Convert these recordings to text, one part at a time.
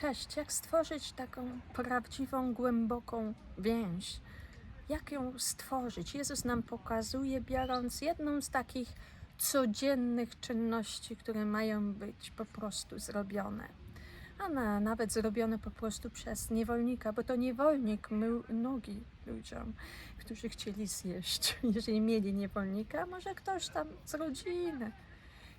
Cześć, jak stworzyć taką prawdziwą, głęboką więź? Jak ją stworzyć? Jezus nam pokazuje, biorąc jedną z takich codziennych czynności, które mają być po prostu zrobione. A na, nawet zrobione po prostu przez niewolnika, bo to niewolnik mył nogi ludziom, którzy chcieli zjeść. Jeżeli mieli niewolnika, może ktoś tam z rodziny.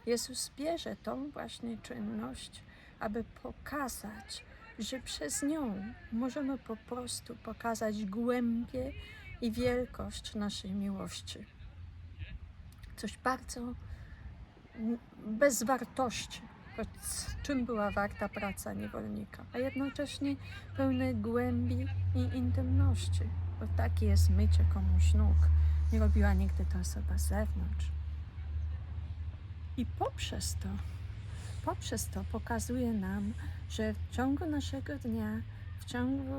Jezus bierze tą właśnie czynność, aby pokazać, że przez nią możemy po prostu pokazać głębię i wielkość naszej miłości. Coś bardzo bez wartości, choć czym była warta praca niewolnika, a jednocześnie pełne głębi i intymności, bo takie jest mycie komuś nóg. Nie robiła nigdy to osoba z zewnątrz. I poprzez to, poprzez to pokazuje nam, że w ciągu naszego dnia, w ciągu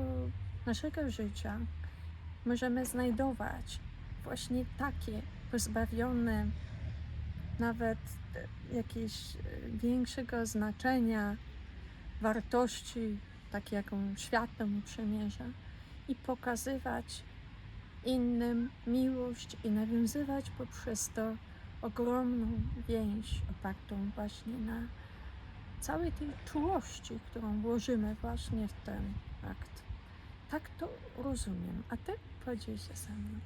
naszego życia możemy znajdować właśnie takie pozbawione nawet e, jakiegoś e, większego znaczenia, wartości, takie jaką świat temu przemierza i pokazywać innym miłość i nawiązywać poprzez to ogromną więź opartą właśnie na całej tej czułości, którą włożymy właśnie w ten akt. Tak to rozumiem. A ty podziel się ze mną.